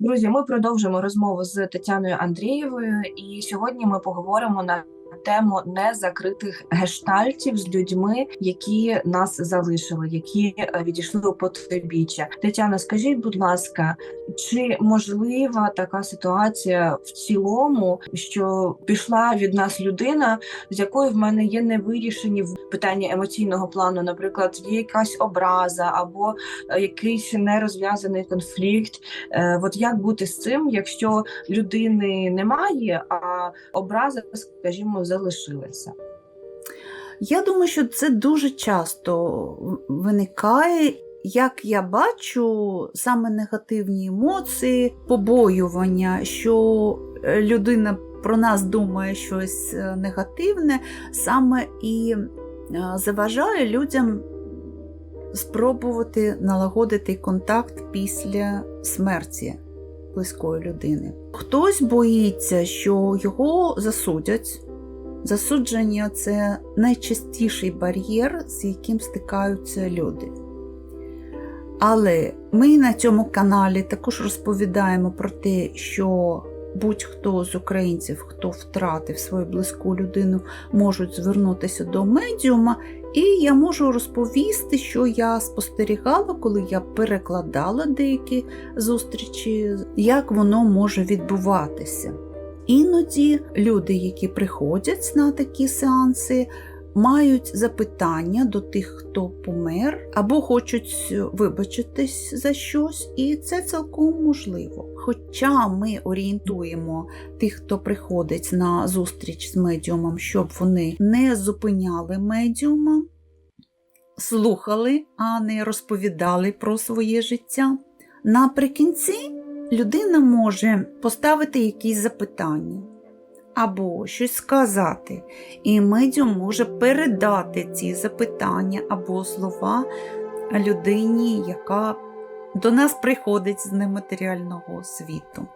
Друзі, ми продовжимо розмову з Тетяною Андрієвою, і сьогодні ми поговоримо на тему незакритих гештальтів з людьми, які нас залишили, які е, відійшли у потойбіччя. Тетяна, скажіть, будь ласка, чи можлива така ситуація в цілому, що пішла від нас людина, з якою в мене є невирішені в питанні емоційного плану, наприклад, є якась образа або е, якийсь нерозв'язаний конфлікт. Е, От як бути з цим, якщо людини немає, а образа, скажімо, залишилася? Я думаю, що це дуже часто виникає. Як я бачу, саме негативні емоції, побоювання, що е, людина про нас думає щось е, негативне, саме і е, заважає людям спробувати налагодити контакт після смерті близької людини. Хтось боїться, що його засудять. Засудження це найчастіший бар'єр, з яким стикаються люди. Але ми на цьому каналі також розповідаємо про те, що будь-хто з українців, хто втратив свою близьку людину, можуть звернутися до медіума. І я можу розповісти, що я спостерігала, коли я перекладала деякі зустрічі, як воно може відбуватися. Іноді люди, які приходять на такі сеанси, мають запитання до тих, хто помер, або хочуть вибачитись за щось, і це цілком можливо. Хоча ми орієнтуємо тих, хто приходить на зустріч з медіумом, щоб вони не зупиняли медіума, слухали, а не розповідали про своє життя. Наприкінці людина може поставити якісь запитання або щось сказати, і медіум може передати ці запитання або слова людині, яка до нас приходить з нематеріального світу.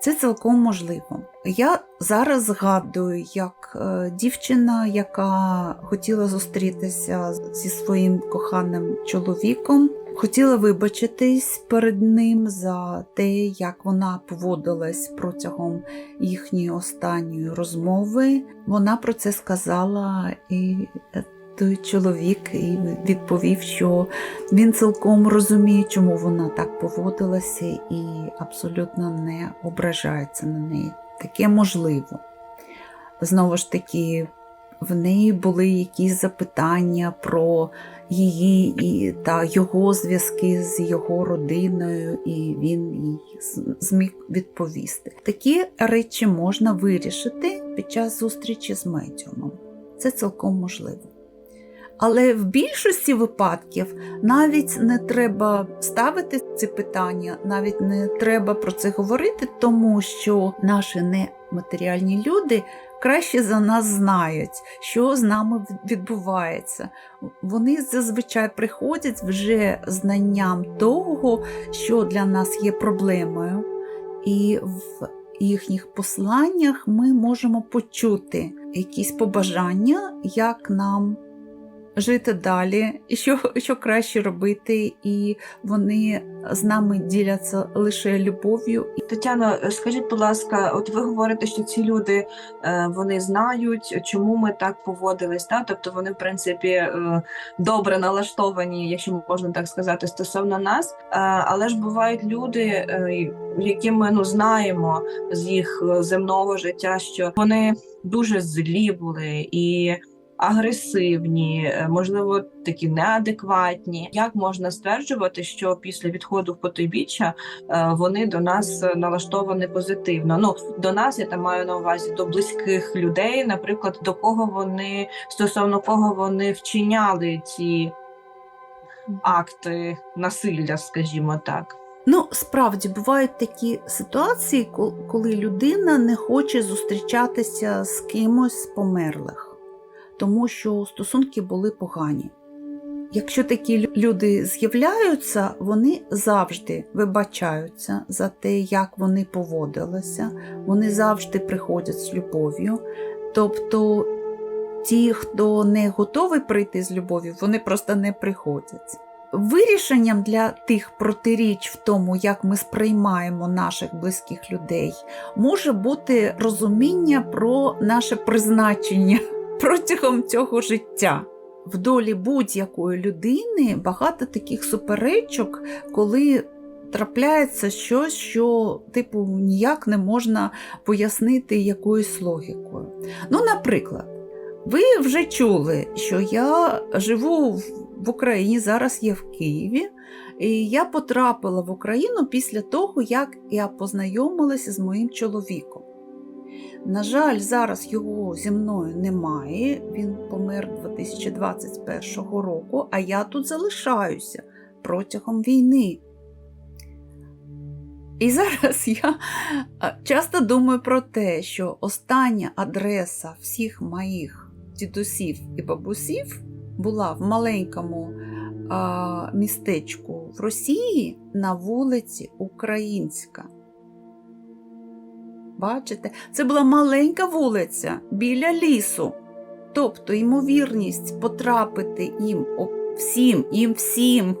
Це цілком можливо. Я зараз згадую, як е, дівчина, яка хотіла зустрітися зі своїм коханим чоловіком, хотіла вибачитись перед ним за те, як вона поводилась протягом їхньої останньої розмови. Вона про це сказала і той чоловік і відповів, що він цілком розуміє, чому вона так поводилася, і абсолютно не ображається на неї. Таке можливо. Знову ж таки, в неї були якісь запитання про її і, та його зв'язки з його родиною, і він їй зміг відповісти. Такі речі можна вирішити під час зустрічі з медіумом. Це цілком можливо. Але в більшості випадків навіть не треба ставити ці питання, навіть не треба про це говорити, тому що наші нематеріальні люди краще за нас знають, що з нами відбувається. Вони зазвичай приходять вже знанням того, що для нас є проблемою, і в їхніх посланнях ми можемо почути якісь побажання, як нам жити далі, що, що краще робити, і вони з нами діляться лише любов'ю. Тетяно, скажіть, будь ласка, от ви говорите, що ці люди е, вони знають, чому ми так поводились, та? тобто вони, в принципі, е, добре налаштовані, якщо можна так сказати, стосовно нас. Е, але ж бувають люди, які ми ну знаємо з їх земного життя, що вони дуже злі були і агресивні, е, можливо, такі неадекватні. Як можна стверджувати, що після відходу в потойбіччя е, вони до нас налаштовані позитивно? Ну до нас я там маю на увазі до близьких людей, наприклад, до кого вони стосовно кого вони вчиняли ці акти насилля, скажімо так. Ну, справді бувають такі ситуації, коли людина не хоче зустрічатися з кимось з померлих тому що стосунки були погані. Якщо такі люди з'являються, вони завжди вибачаються за те, як вони поводилися, вони завжди приходять з любов'ю. Тобто ті, хто не готовий прийти з любов'ю, вони просто не приходять. Вирішенням для тих протиріч в тому, як ми сприймаємо наших близьких людей, може бути розуміння про наше призначення протягом цього життя. В долі будь-якої людини багато таких суперечок, коли трапляється щось, що, типу, ніяк не можна пояснити якоюсь логікою. Ну, наприклад, ви вже чули, що я живу в- Україні, зараз є в Києві, і я потрапила в Україну після того, як я познайомилася з моїм чоловіком. На жаль, зараз його зі мною немає. Він помер 2021 року, а я тут залишаюся протягом війни. І зараз я часто думаю про те, що остання адреса всіх моїх дідусів і бабусів була в маленькому містечку в Росії на вулиці Українська. Бачите, це була маленька вулиця біля лісу. Тобто ймовірність потрапити їм всім, їм всім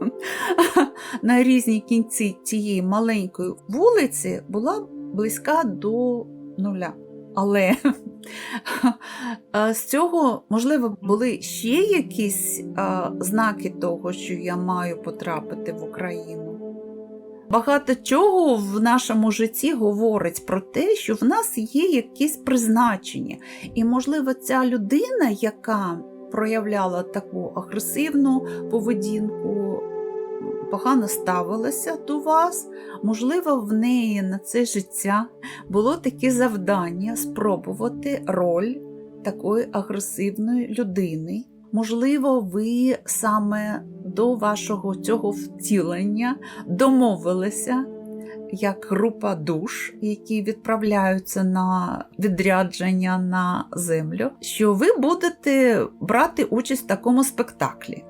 на різні кінці цієї маленької вулиці була близька до нуля. Але з цього, можливо, були ще якісь знаки того, що я маю потрапити в Україну. Багато чого в нашому житті говорить про те, що в нас є якесь призначення. І, можливо, ця людина, яка проявляла таку агресивну поведінку, погано ставилася до вас, можливо, в неї на це життя було таке завдання спробувати роль такої агресивної людини. Можливо, ви саме до вашого цього втілення домовилися як група душ, які відправляються на відрядження на землю, що ви будете брати участь в такому спектаклі.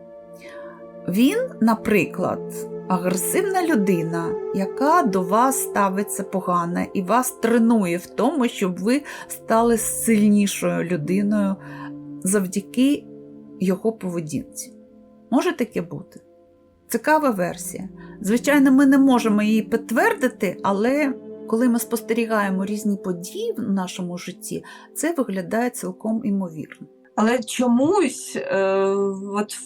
Він, наприклад, агресивна людина, яка до вас ставиться погано і вас тренує в тому, щоб ви стали сильнішою людиною завдяки його поведінці. Може таке бути. Цікава версія. Звичайно, ми не можемо її підтвердити, але коли ми спостерігаємо різні події в нашому житті, це виглядає цілком імовірно. Але чомусь е, от,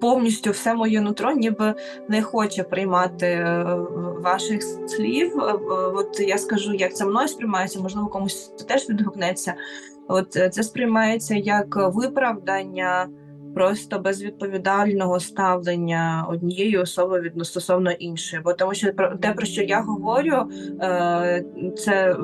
повністю все моє нутро ніби не хоче приймати е, ваших слів. Е, От я скажу, як це мною сприймається, можливо, комусь це теж відгукнеться. От е, це сприймається як виправдання просто безвідповідального ставлення однієї особи від стосовно іншої. Бо тому що про те, про що я говорю, е, це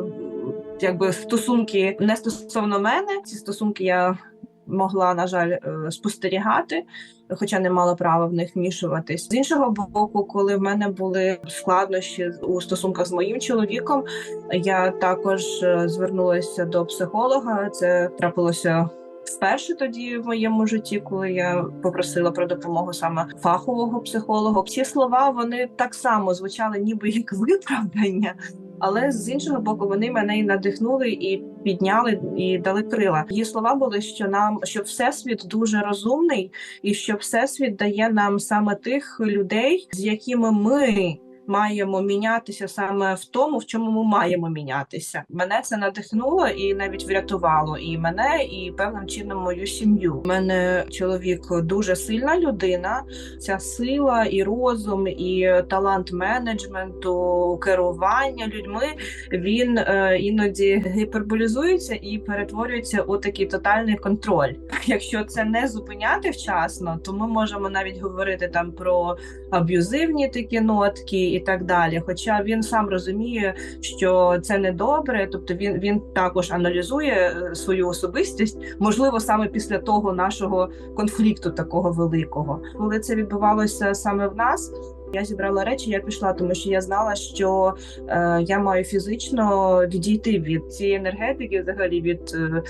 якби стосунки не стосовно мене. Ці стосунки я могла, на жаль, е, спостерігати, хоча не мала права в них вмішуватись. З іншого боку, коли в мене були складнощі у стосунках з моїм чоловіком, я також е, звернулася до психолога. Це трапилося. Вперше тоді в моєму житті, коли я попросила про допомогу саме фахового психолога, ці слова вони так само звучали, ніби як виправдання, але з іншого боку, вони мене і надихнули, і підняли, і дали крила. Її слова були, що нам що всесвіт дуже розумний, і що всесвіт дає нам саме тих людей, з якими ми. Маємо мінятися саме в тому, в чому ми маємо мінятися. Мене це надихнуло і навіть врятувало і мене, і певним чином мою сім'ю. У мене чоловік дуже сильна людина. Ця сила і розум, і талант менеджменту, керування людьми він е, іноді гіперболізується і перетворюється у такий тотальний контроль. Якщо це не зупиняти вчасно, то ми можемо навіть говорити там про аб'юзивні такі нотки і так далі. Хоча він сам розуміє, що це не добре, тобто він, він також аналізує е, свою особистість, можливо, саме після того нашого конфлікту такого великого, коли це відбувалося саме в нас. Я зібрала речі, я пішла, тому що я знала, що е, я маю фізично відійти від цієї енергетики, взагалі від е,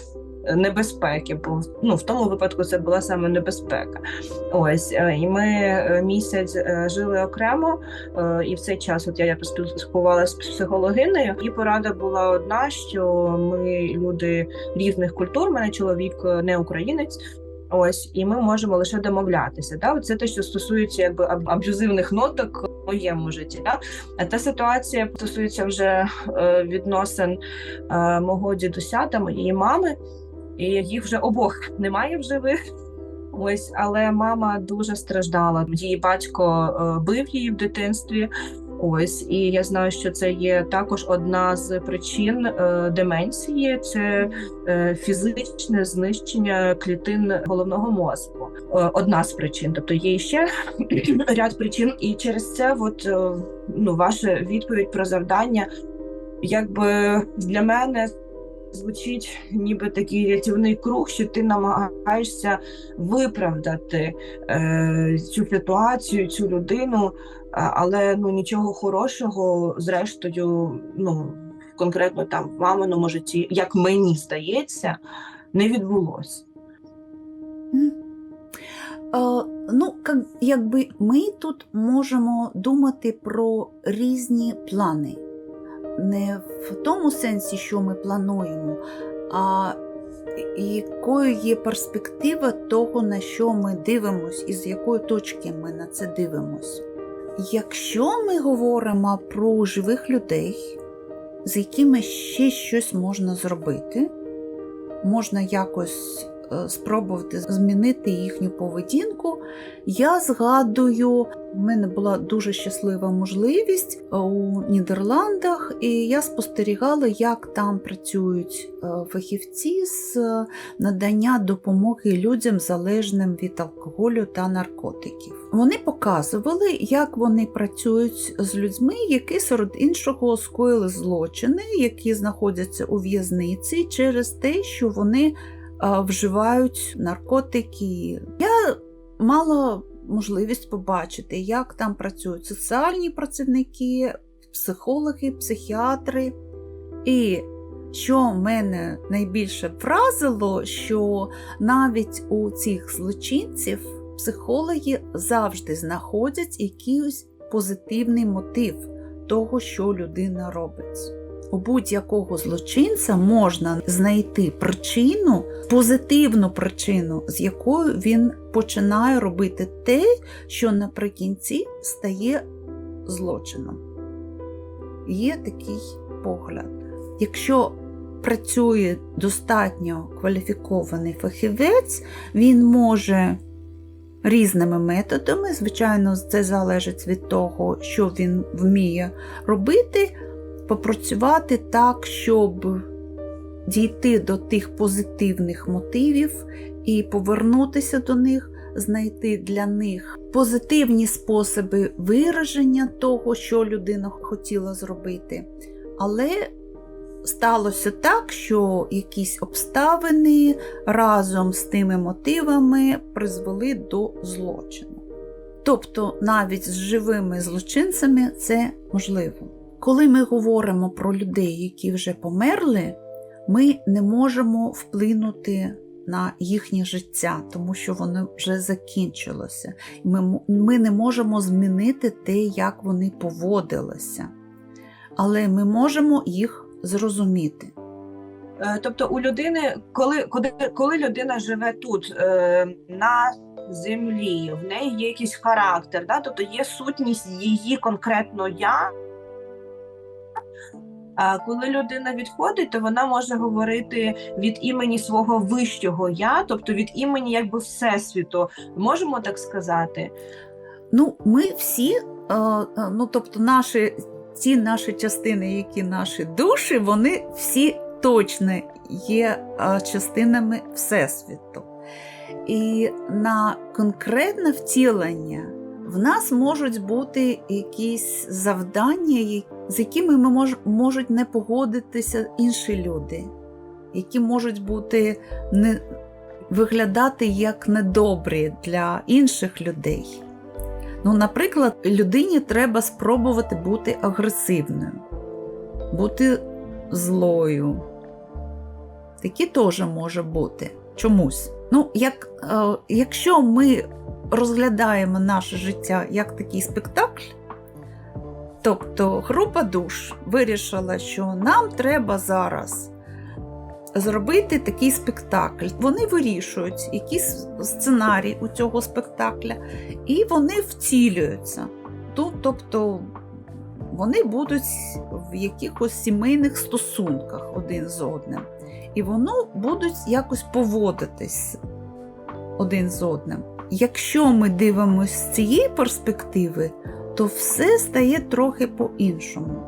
небезпеки. Бо ну в тому випадку це була саме небезпека. Ось е, і ми е, місяць е, жили окремо, і в цей час, от я якось спілкувалася з психологинею, і порада була одна: що ми люди різних культур. Мене чоловік не українець. Ось, і ми можемо лише домовлятися. Да? Це те, що стосується якби аб- аб'юзивних ноток в моєму житті. Да? А та ситуація стосується вже е, відносин е, мого дідуся та моєї мами, і їх вже обох немає в живих. Ось, але мама дуже страждала. Її батько е, бив її в дитинстві. Ось, і я знаю, що це є також одна з причин е, деменції. Це е, фізичне знищення клітин головного мозку. Одна з причин, тобто є ще ряд причин, і через це, от ну, ваша відповідь про завдання, якби для мене звучить ніби такий рятівний круг, що ти намагаєшся виправдати е, цю ситуацію, цю людину, але ну нічого хорошого, зрештою, ну конкретно там в маминому житті, як мені здається, не відбулося. Ну, якби ми тут можемо думати про різні плани. Не в тому сенсі, що ми плануємо, а якою є перспектива того, на що ми дивимося, і з якої точки ми на це дивимося. Якщо ми говоримо про живих людей, з якими ще щось можна зробити, можна якось спробувати змінити їхню поведінку. Я згадую, в мене була дуже щаслива можливість е, у Нідерландах, і я спостерігала, як там працюють е, фахівці з е, надання допомоги людям, залежним від алкоголю та наркотиків. Вони показували, як вони працюють з людьми, які серед іншого скоїли злочини, які знаходяться у в'язниці через те, що вони вживають наркотики. Я мала можливість побачити, як там працюють соціальні працівники, психологи, психіатри. І що мене найбільше вразило, що навіть у цих злочинців психологи завжди знаходять якийсь позитивний мотив того, що людина робить. У будь-якого злочинця можна знайти причину, позитивну причину, з якою він починає робити те, що наприкінці стає злочином. Є такий погляд. Якщо працює достатньо кваліфікований фахівець, він може різними методами, звичайно, це залежить від того, що він вміє робити, попрацювати так, щоб дійти до тих позитивних мотивів і повернутися до них, знайти для них позитивні способи вираження того, що людина хотіла зробити. Але сталося так, що якісь обставини разом з тими мотивами призвели до злочину. Тобто навіть з живими злочинцями це можливо. Коли ми говоримо про людей, які вже померли, ми не можемо вплинути на їхнє життя, тому що воно вже закінчилося. Ми, ми не можемо змінити те, як вони поводилися. Але ми можемо їх зрозуміти. Е, Тобто, у людини, коли, коли, коли людина живе тут е, на землі, в неї є якийсь характер, да? тобто є сутність її конкретно я. А коли людина відходить, то вона може говорити від імені свого вищого я, тобто від імені якби всесвіту. Можемо так сказати. Ну, ми всі, е, е, ну тобто, наші, ті наші частини, які наші душі, вони всі точно є е, частинами Всесвіту. І на конкретне втілення в нас можуть бути якісь завдання, з якими ми мож, можуть не погодитися інші люди, які можуть бути не, виглядати як недобрі для інших людей. Ну, наприклад, людині треба спробувати бути агресивною, бути злою. Такі теж може бути чомусь. Ну, як, е, якщо ми розглядаємо наше життя як такий спектакль, тобто група душ вирішила, що нам треба зараз зробити такий спектакль. Вони вирішують якийсь сценарій у цього спектакля, і вони втілюються. Тобто вони будуть в якихось сімейних стосунках один з одним. І вони будуть якось поводитись один з одним. Якщо ми дивимося з цієї перспективи, то все стає трохи по-іншому.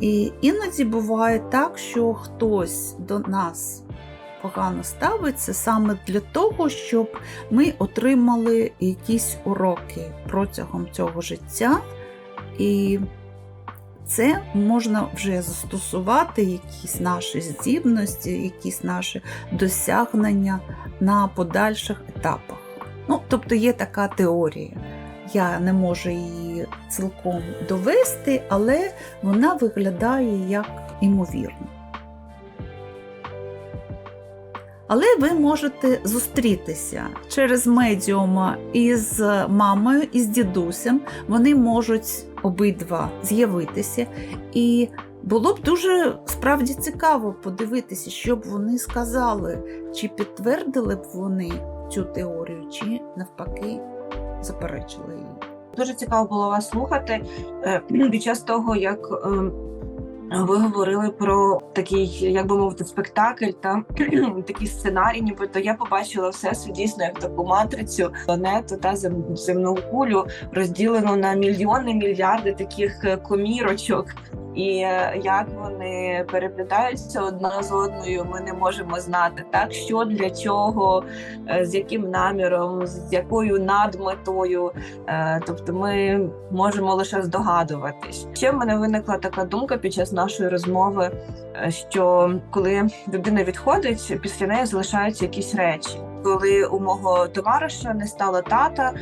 І іноді буває так, що хтось до нас погано ставиться саме для того, щоб ми отримали якісь уроки протягом цього життя. І це можна вже застосувати, якісь наші здібності, якісь наші досягнення на подальших етапах. Ну, тобто є така теорія. Я не можу її цілком довести, але вона виглядає як імовірно. Але ви можете зустрітися через медіума із мамою, із дідусем. Вони можуть обидва з'явитися. І було б дуже справді цікаво подивитися, що б вони сказали, чи підтвердили б вони цю теорію, чи навпаки заперечили її. Дуже цікаво було вас слухати е, під час того, як е, ви говорили про такий, як би мовити, спектакль та такий сценарій, нібито я побачила все дійсно як таку матрицю, планету та зем- земну кулю розділену на мільйони, мільярди таких е, комірочок. І е, як вони переплітаються одна з одною, ми не можемо знати так, що для чого, е, з яким наміром, з якою надметою. Е, Тобто ми можемо лише здогадуватись. Ще в мене виникла така думка під час нашої розмови, що коли людина відходить, після неї залишаються якісь речі. Коли у мого товариша не стало тата,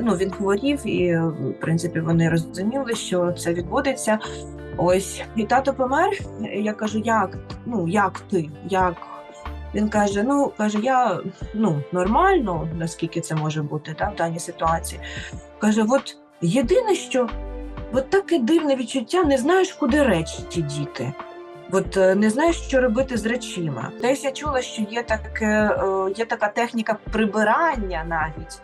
ну він хворів, і в принципі вони розуміли, що це відбудеться. Ось і тато помер. Я кажу, як ну як ти? Як? Він каже: Ну каже, я ну нормально, наскільки це може бути да, в даній ситуації. Каже: от єдине, що от таке дивне відчуття, не знаєш, куди речі ті діти. От е, не знаєш, що робити з речима. Десь я чула, що є таке, е, є така техніка прибирання навіть,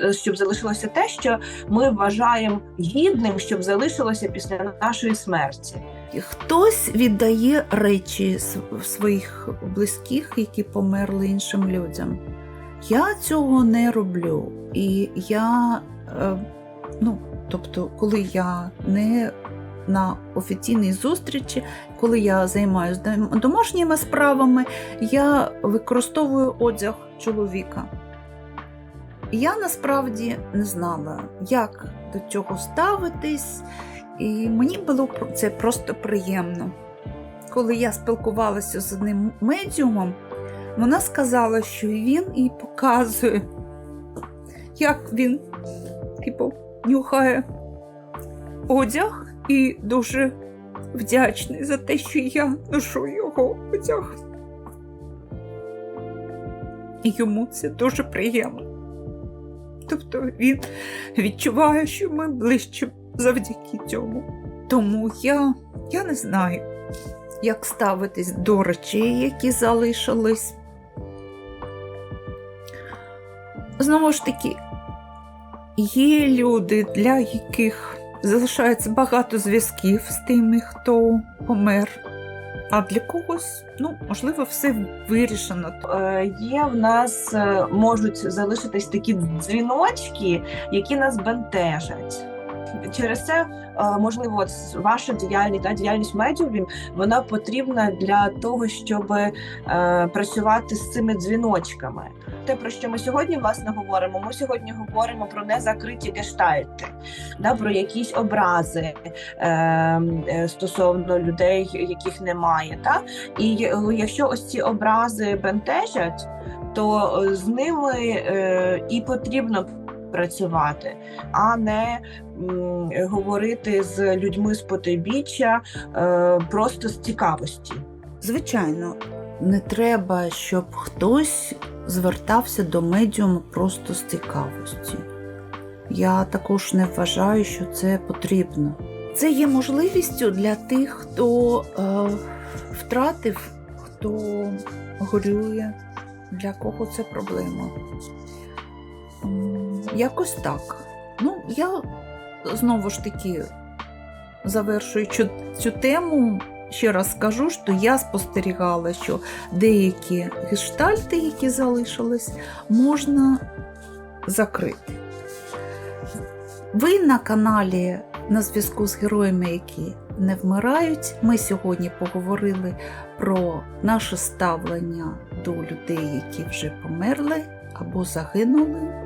е, щоб залишилося те, що ми вважаємо гідним, щоб залишилося після нашої смерті. Хтось віддає речі своїх близьких, які померли іншим людям. Я цього не роблю. І я, ну, тобто, коли я не на офіційній зустрічі, коли я займаюся домашніми справами, я використовую одяг чоловіка. Я насправді не знала, як до цього ставитись, і мені було це просто приємно. Коли я спілкувалася з одним медіумом, вона сказала, що він їй показує, як він типу, нюхає одяг і дуже вдячний за те, що я ношу його одяг. І йому це дуже приємно. Тобто він відчуває, що ми ближче завдяки цьому. Тому я, я не знаю, як ставитись до речей, які залишились. Знову ж таки, є люди, для яких залишається багато зв'язків з тими, хто помер. А для когось, ну, можливо, все вирішено. Е, Є в нас е, можуть залишитись такі дзвіночки, які нас бентежать. Через це е, можливо ваша діяльність та діяльність медіумів вона потрібна для того, щоб працювати з цими дзвіночками. Те, про що ми сьогодні власне говоримо, ми сьогодні говоримо про незакриті гештальти, да, про якісь образи е, е, стосовно людей, яких немає. Та? І якщо ось ці образи бентежать, то з ними е, і потрібно працювати, а не м, говорити з людьми з потойбіччя е, просто з цікавості. Звичайно, не треба, щоб хтось звертався до медіуму просто з цікавості. Я також не вважаю, що це потрібно. Це є можливістю для тих, хто е, втратив хто горює, для кого це проблема. Якось так. Ну, я знову ж таки завершуючи цю тему, ще раз скажу, що я спостерігала, що деякі гештальти, які залишились, можна закрити. Ви на каналі на зв'язку з героями, які не вмирають. Ми сьогодні поговорили про наше ставлення до людей, які вже померли або загинули,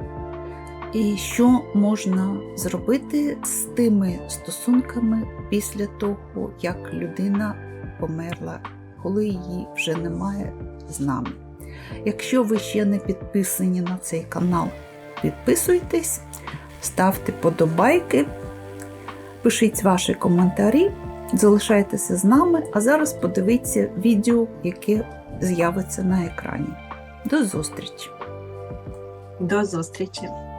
і що можна зробити з тими стосунками після того, як людина померла, коли її вже немає з нами. Якщо ви ще не підписані на цей канал, підписуйтесь, ставте подобайки, пишіть ваші коментарі, залишайтеся з нами, а зараз подивіться відео, яке з'явиться на екрані. До зустрічі! До зустрічі!